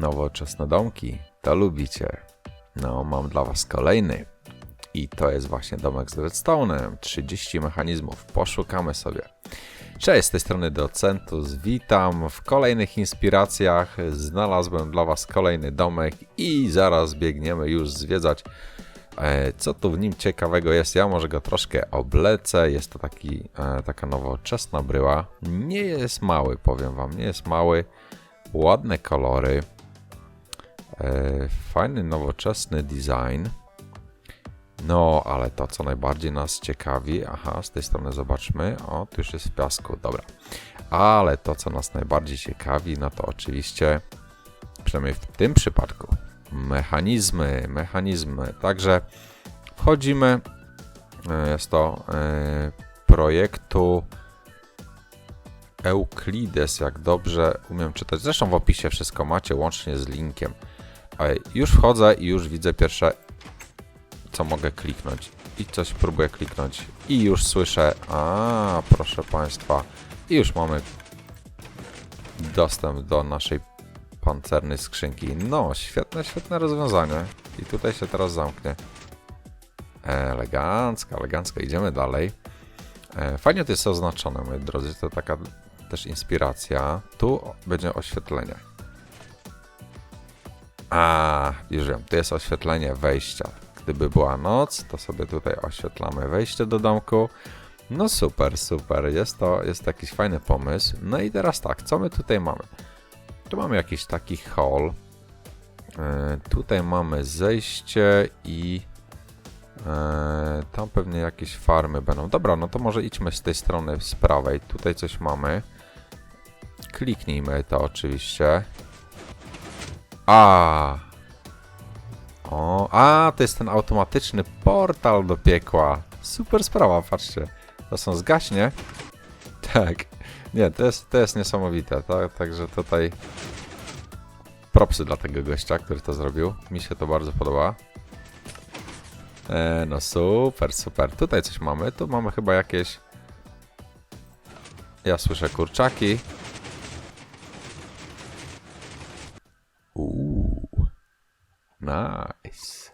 Nowoczesne domki, to lubicie. No, mam dla Was kolejny. I to jest właśnie domek z redstone'em. 30 mechanizmów. Poszukamy sobie. Cześć, z tej strony Docentus. Witam w kolejnych inspiracjach. Znalazłem dla Was kolejny domek i zaraz biegniemy już zwiedzać. e, Co tu w nim ciekawego jest? Ja może go troszkę oblecę. Jest to taki, e, taka nowoczesna bryła. Nie jest mały, powiem Wam, nie jest mały. Ładne kolory. E, Fajny, nowoczesny design. No, ale to, co najbardziej nas ciekawi, aha, z tej strony zobaczmy, o, tu już jest w piasku, dobra. Ale to, co nas najbardziej ciekawi, no to oczywiście, przynajmniej w tym przypadku, mechanizmy, mechanizmy. Także wchodzimy, jest to e, projektu Euclides, jak dobrze umiem czytać. Zresztą w opisie wszystko macie, łącznie z linkiem. E, Już wchodzę i już widzę pierwsze co mogę kliknąć. I coś próbuję kliknąć. I już słyszę. A, proszę Państwa. I już mamy dostęp do naszej pancernej skrzynki. No, świetne, świetne rozwiązanie. I tutaj się teraz zamknie. Elegancko, elegancko. Idziemy dalej. E, Fajnie to jest oznaczone, moi drodzy. To taka też inspiracja. Tu będzie oświetlenie. A, już wiem. Tu jest oświetlenie wejścia gdyby była noc, to sobie tutaj oświetlamy wejście do domku. No super, super, jest to jest jakiś fajny pomysł. No i teraz tak, co my tutaj mamy? Tu mamy jakiś taki hall. E, tutaj mamy zejście i e, tam pewnie jakieś farmy będą. Dobra, no to może idźmy z tej strony z prawej. Tutaj coś mamy. Kliknijmy to oczywiście. A, o, a, to jest ten automatyczny portal do piekła. Super sprawa, patrzcie. To są zgaśnie. Tak. Nie, to jest, to jest niesamowite, tak? Także tutaj propsy dla tego gościa, który to zrobił. Mi się to bardzo podoba. E, no super, super. Tutaj coś mamy. Tu mamy chyba jakieś... Ja słyszę kurczaki. Nice.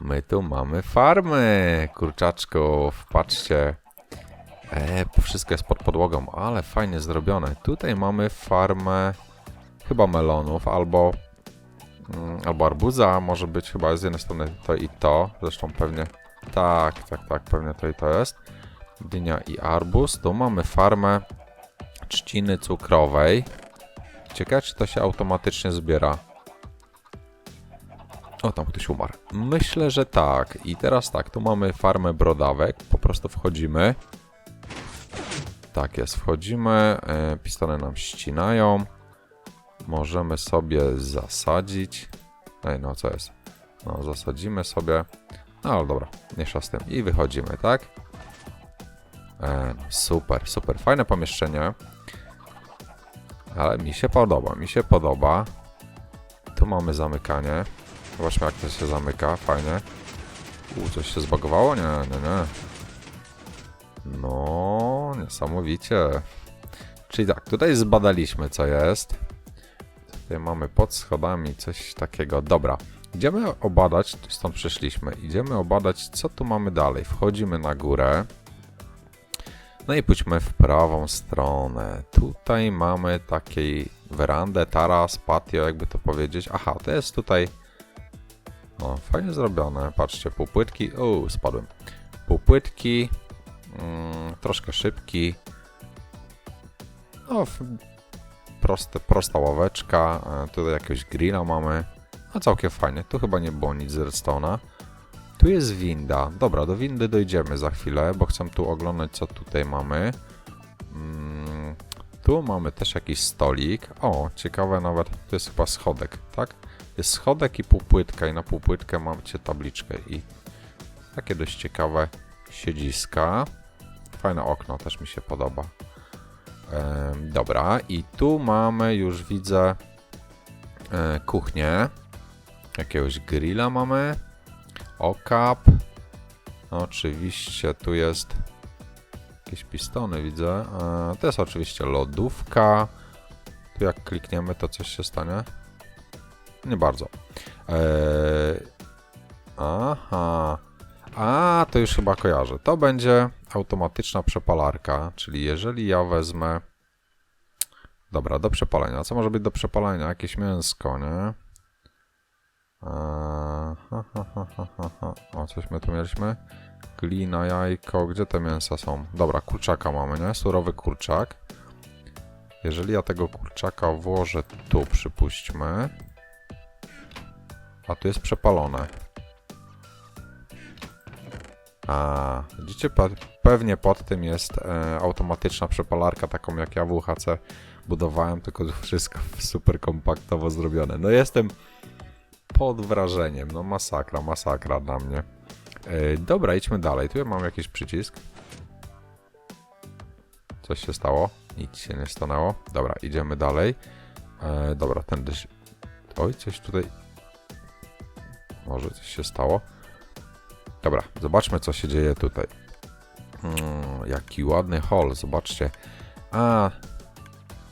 My tu mamy farmy kurczaczków. Patrzcie. E, wszystko jest pod podłogą, ale fajnie zrobione. Tutaj mamy farmę chyba melonów albo mm, albo arbuza. Może być chyba z jednej strony to i to. Zresztą pewnie tak, tak, tak, pewnie to i to jest. Dynia i arbuz. Tu mamy farmę trzciny cukrowej. Ciekawe, czy to się automatycznie zbiera. O, tam ktoś umarł. Myślę, że tak. I teraz tak, tu mamy farmę brodawek. Po prostu wchodzimy. Tak jest, wchodzimy. E, pistony nam ścinają. Możemy sobie zasadzić. Ej, no co jest? No, zasadzimy sobie. No, ale dobra, mniejsza z tym. I wychodzimy, tak? E, super, super. Fajne pomieszczenie. Ale mi się podoba, mi się podoba. Tu mamy zamykanie. Zobaczmy jak to się zamyka, fajnie. U, coś się zbagowało? Nie, nie, nie. No, niesamowicie. Czyli tak, tutaj zbadaliśmy co jest. Tutaj mamy pod schodami coś takiego. Dobra, idziemy obadać, stąd przyszliśmy. Idziemy obadać co tu mamy dalej. Wchodzimy na górę. No i pójdźmy w prawą stronę. Tutaj mamy takiej werandę, taras, patio, jakby to powiedzieć. Aha, to jest tutaj o, fajnie zrobione. Patrzcie, półpłytki. O, spadłem. Półpłytki. Mm, troszkę szybki. No, proste, prosta ławeczka. E, tutaj jakiegoś grilla mamy. No, całkiem fajnie. Tu chyba nie było nic z redstone'a. Tu jest winda. Dobra, do windy dojdziemy za chwilę, bo chcę tu oglądać, co tutaj mamy. Mm, tu mamy też jakiś stolik. O, ciekawe nawet. To jest chyba schodek, tak? Jest schodek i półpłytka i na półpłytkę macie tabliczkę i takie dość ciekawe siedziska. Fajne okno też mi się podoba. Em, dobra, i tu mamy, już widzę e, kuchnię. Jakiegoś grilla mamy. Okap. No, oczywiście tu jest jakieś pistony, widzę. E, to jest oczywiście lodówka. Tu jak klikniemy, to coś się stanie. Nie bardzo. Eee, aha. A, to już chyba kojarzę. To będzie automatyczna przepalarka, czyli jeżeli ja wezmę... Dobra, do przepalenia. Co może być do przepalenia? Jakieś mięsko, nie? Eee, ha, ha, ha, ha, ha, ha. O, coś my tu mieliśmy? Glina, jajko. Gdzie te mięsa są? Dobra, kurczaka mamy, nie? Surowy kurczak. Jeżeli ja tego kurczaka włożę tu, przypuśćmy. A tu jest przepalone. A, widzicie, pe pewnie pod tym jest e, automatyczna przepalarka, taką jak ja w UHC budowałem, tylko wszystko super kompaktowo zrobione. No jestem pod wrażeniem, no masakra, masakra dla mnie. E, dobra, idźmy dalej. Tu ja mam jakiś przycisk. Coś się stało? Nic się nie stanęło. Dobra, idziemy dalej. E, dobra, tędy. Oj, coś tutaj... Może coś się stało. Dobra, zobaczmy co się dzieje tutaj. Mm, jaki ładny hall, zobaczcie. A,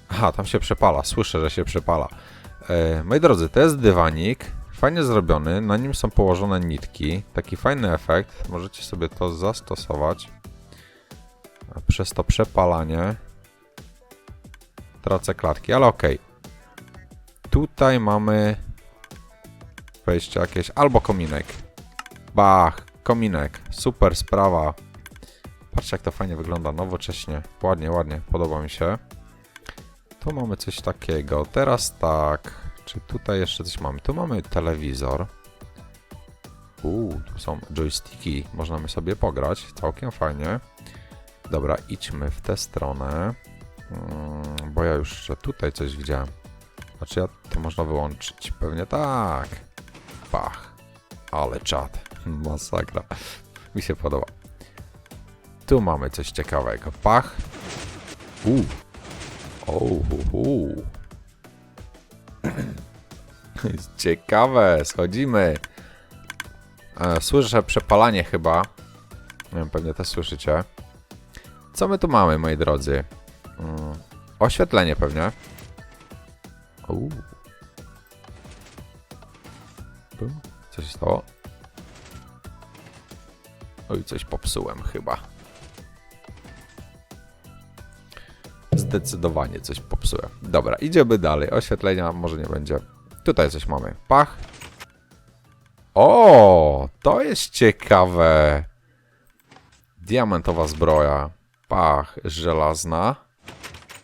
aha, tam się przepala, słyszę, że się przepala. E, moi drodzy, to jest dywanik, fajnie zrobiony, na nim są położone nitki, taki fajny efekt, możecie sobie to zastosować. A Przez to przepalanie tracę klatki, ale okej. Tutaj mamy wejście jakieś, albo kominek. Bach, kominek, super sprawa. Patrzcie jak to fajnie wygląda, nowocześnie, ładnie, ładnie, podoba mi się. Tu mamy coś takiego, teraz tak, czy tutaj jeszcze coś mamy? Tu mamy telewizor. Uuu, tu są joysticki, możemy sobie pograć, całkiem fajnie. Dobra, idźmy w tę stronę, mm, bo ja już tutaj coś widziałem. Znaczy ja to można wyłączyć, pewnie tak. Pach, ale czad. Masakra. Mi się podoba. Tu mamy coś ciekawego. Pach. Uuu. Ouu. Ciekawe. Schodzimy. E, Słyszę przepalanie chyba. Pewnie też słyszycie. Co my tu mamy, moi drodzy? Mm, Oświetlenie pewnie. Uuu. Bum. Co się stało? Oj, coś popsułem chyba. Zdecydowanie coś popsułem. Dobra, idziemy dalej. Oświetlenia może nie będzie. Tutaj coś mamy. Pach. O, to jest ciekawe. Diamentowa zbroja. Pach, żelazna.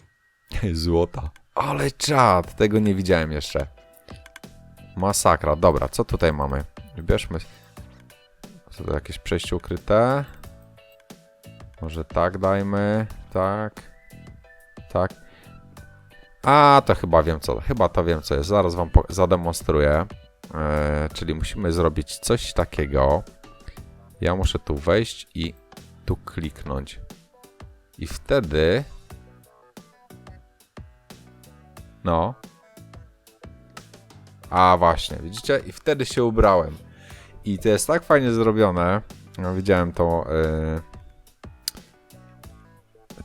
Złota. Ale czad, tego nie widziałem jeszcze. Masakra. Dobra, co tutaj mamy? Bierzmy co to jakieś przejście ukryte? Może tak dajmy. Tak. Tak. A, to chyba wiem co. Chyba to wiem co jest. Zaraz wam zademonstruję. E, czyli musimy zrobić coś takiego. Ja muszę tu wejść i tu kliknąć. I wtedy. No. A właśnie, widzicie? I wtedy się ubrałem. I to jest tak fajnie zrobione. No, widziałem to. Yy...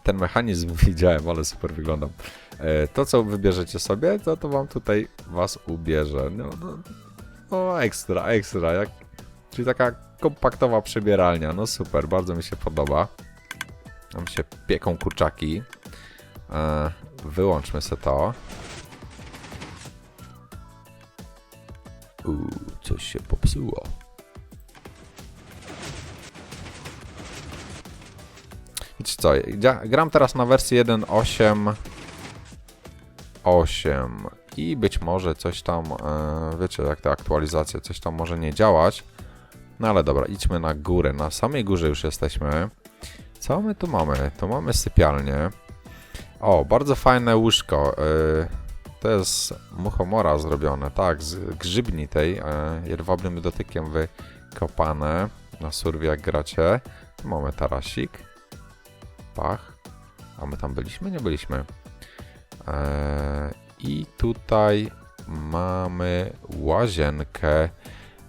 Ten mechanizm widziałem, ale super wyglądam. Yy, to, co wybierzecie sobie, to to wam tutaj was ubierze. No, no, no ekstra, ekstra. Jak... Czyli taka kompaktowa przebieralnia. No super, bardzo mi się podoba. Tam się pieką kurczaki. Yy, wyłączmy sobie to. Uuu, coś się popsuło. Wiecie co, ja gram teraz na wersji 1.8 8 i być może coś tam, e, wiecie, jak te aktualizacje, coś tam może nie działać. No ale dobra, idźmy na górę, na samej górze już jesteśmy. Co my tu mamy? Tu mamy sypialnię. O, bardzo fajne łóżko. e, to jest muchomora zrobione, tak, z grzybni tej, e, jedwabnym dotykiem wykopane na surwie jak gracie. Tu mamy tarasik. Pach. A my tam byliśmy? Nie byliśmy. E, I tutaj mamy łazienkę.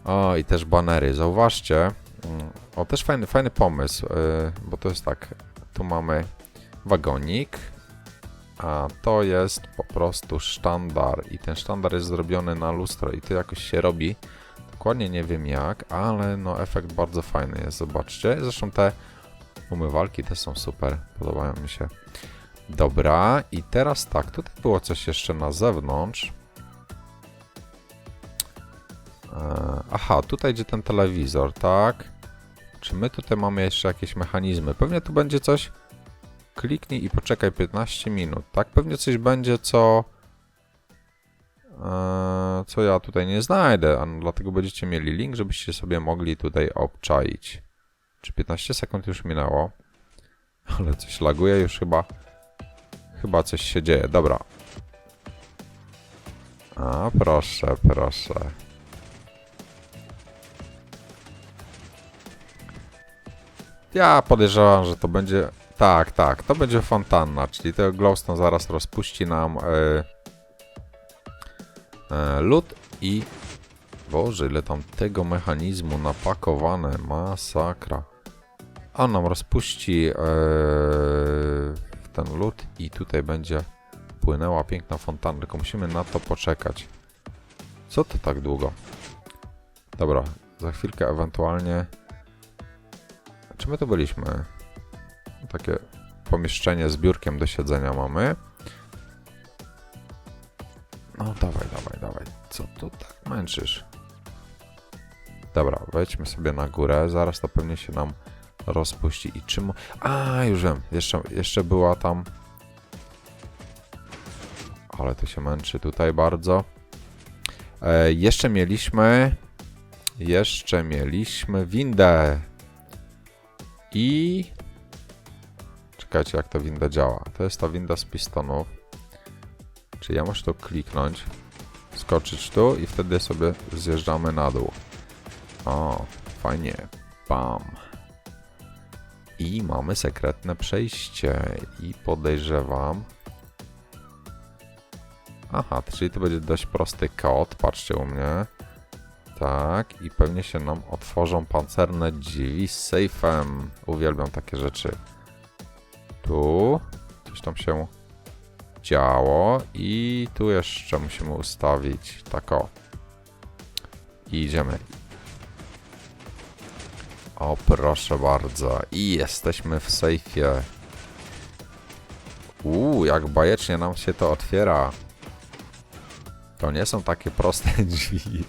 O, i też banery. Zauważcie. mm, O, też fajny, fajny pomysł, e, bo to jest tak. Tu mamy wagonik. A to jest po prostu sztandar i ten sztandar jest zrobiony na lustro i to jakoś się robi. Dokładnie nie wiem jak, ale no efekt bardzo fajny jest, zobaczcie. Zresztą te umywalki te są super, podobają mi się. Dobra, i teraz tak, tutaj było coś jeszcze na zewnątrz. E, Aha, tutaj gdzie ten telewizor, tak? Czy my tutaj mamy jeszcze jakieś mechanizmy? Pewnie tu będzie coś. Kliknij i poczekaj 15 minut, tak? Pewnie coś będzie, co. e, Co ja tutaj nie znajdę, a no dlatego będziecie mieli link, żebyście sobie mogli tutaj obczaić. Czy 15 sekund już minęło? Ale coś laguje już chyba. Chyba coś się dzieje. Dobra. A, proszę, proszę. Ja podejrzewam, że to będzie. Tak, tak, to będzie fontanna, czyli tego glowstone zaraz rozpuści nam e, e, lód i. Boże, ile tam tego mechanizmu napakowane, masakra. On nam rozpuści e, ten lód i tutaj będzie płynęła piękna fontanna, tylko musimy na to poczekać. Co to tak długo? Dobra, za chwilkę ewentualnie... Czy my to byliśmy? Takie pomieszczenie z biurkiem do siedzenia mamy. No dawaj, dawaj, dawaj. Co tu tak męczysz? Dobra, wejdźmy sobie na górę. Zaraz to pewnie się nam rozpuści. I czym... A, już wiem. Jeszcze, jeszcze była tam... Ale to się męczy tutaj bardzo. E, jeszcze mieliśmy... Jeszcze mieliśmy windę. I... Jak ta winda działa. To jest ta winda z pistonów. Czyli ja muszę tu kliknąć, skoczyć tu i wtedy sobie zjeżdżamy na dół. O, fajnie. Bam. I mamy sekretne przejście. I podejrzewam... Aha, czyli to będzie dość prosty kod. Patrzcie u mnie. Tak, i pewnie się nam otworzą pancerne drzwi z sejfem. Uwielbiam takie rzeczy. Tu coś tam się działo i tu jeszcze musimy ustawić tak o. I idziemy. O, proszę bardzo. I jesteśmy w sejfie. Uuu, jak bajecznie nam się to otwiera. To nie są takie proste drzwi.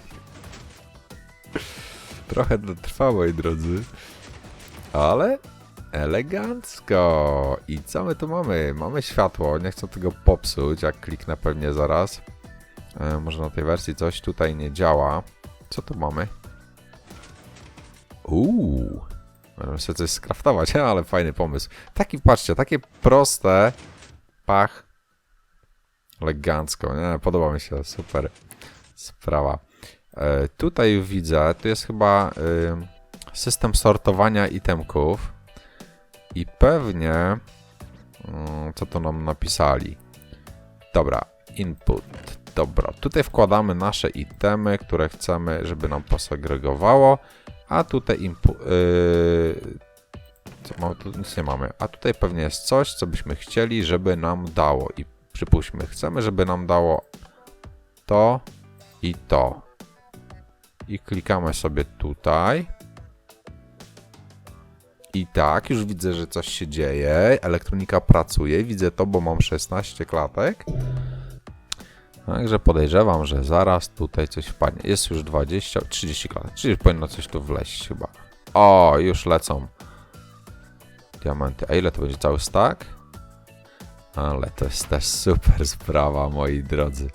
Trochę to trwa, moi drodzy. Ale elegancko. I co my tu mamy? Mamy światło. Nie chcę tego popsuć, jak kliknę pewnie zaraz. E, może na tej wersji coś tutaj nie działa. Co tu mamy? Uuu. Możemy sobie coś skraftować, ale fajny pomysł. Taki, patrzcie, takie proste. Pach. Elegancko, nie? Podoba mi się, super sprawa. E, tutaj widzę, tu jest chyba y, system sortowania itemków. I pewnie. mm, Co to nam napisali? Dobra, input. Dobra, tutaj wkładamy nasze itemy, które chcemy, żeby nam posegregowało. A tutaj input. Yy? Tu nic nie mamy. A tutaj pewnie jest coś, co byśmy chcieli, żeby nam dało. I przypuśćmy, chcemy, żeby nam dało to i to. I klikamy sobie tutaj. I tak, już widzę, że coś się dzieje. Elektronika pracuje. Widzę to, bo mam 16 klatek. Także podejrzewam, że zaraz tutaj coś wpadnie. Jest już 20, 30 klatek. Czyli powinno coś tu wleźć chyba. O, już lecą. Diamenty. A ile to będzie cały stack? Ale to jest też super sprawa, moi drodzy.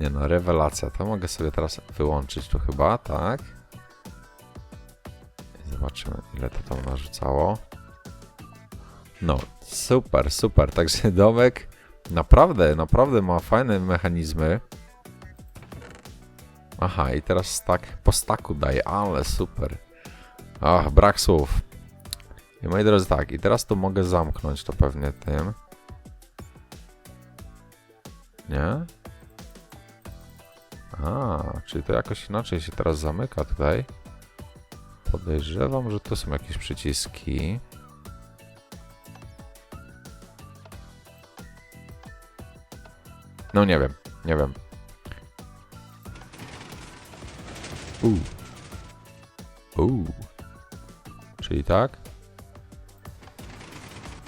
Nie no, rewelacja. To mogę sobie teraz wyłączyć tu chyba, tak? Zobaczymy, ile to tam narzucało. No, super, super. Także domek naprawdę, naprawdę ma fajne mechanizmy. Aha, i teraz stack po staku daje, ale super. Ach, brak słów. I moi drodzy, tak, i teraz tu mogę zamknąć to pewnie tym. Nie? A, czyli to jakoś inaczej się teraz zamyka tutaj. Podejrzewam, że to są jakieś przyciski. No nie wiem, nie wiem. Uuu. Uuu. Czyli tak?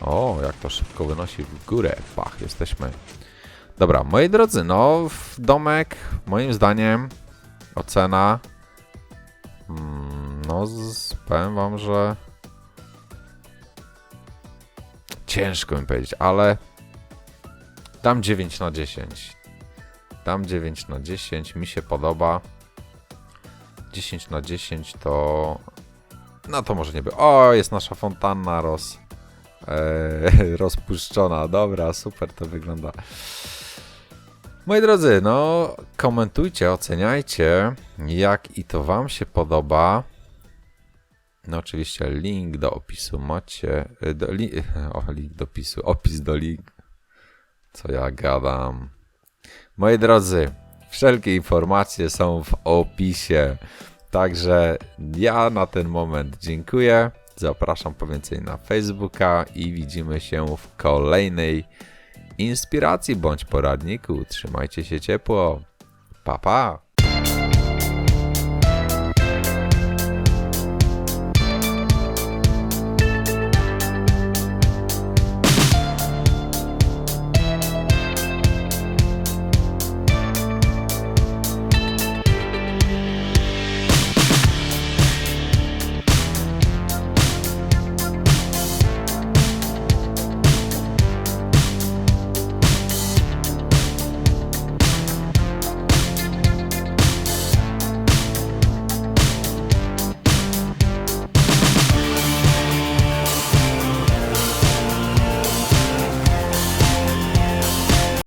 O, jak to szybko wynosi w górę. Pach, jesteśmy. Dobra, moi drodzy, no, domek, moim zdaniem, ocena. No, z, powiem wam, że. Ciężko mi powiedzieć, ale. Dam 9 na 10. Dam 9 na 10, mi się podoba. 10 na 10 to. No to może nie by. O, jest nasza fontanna roz. E, rozpuszczona. Dobra, super to wygląda. Moi drodzy, no komentujcie, oceniajcie, jak i to Wam się podoba. No oczywiście link do opisu macie. Do, li, o, link do opisu, opis do link. Co ja gadam. Moi drodzy, wszelkie informacje są w opisie. Także ja na ten moment dziękuję. Zapraszam po więcej na Facebooka i widzimy się w kolejnej inspiracji bądź poradniku. Trzymajcie się ciepło. Pa pa!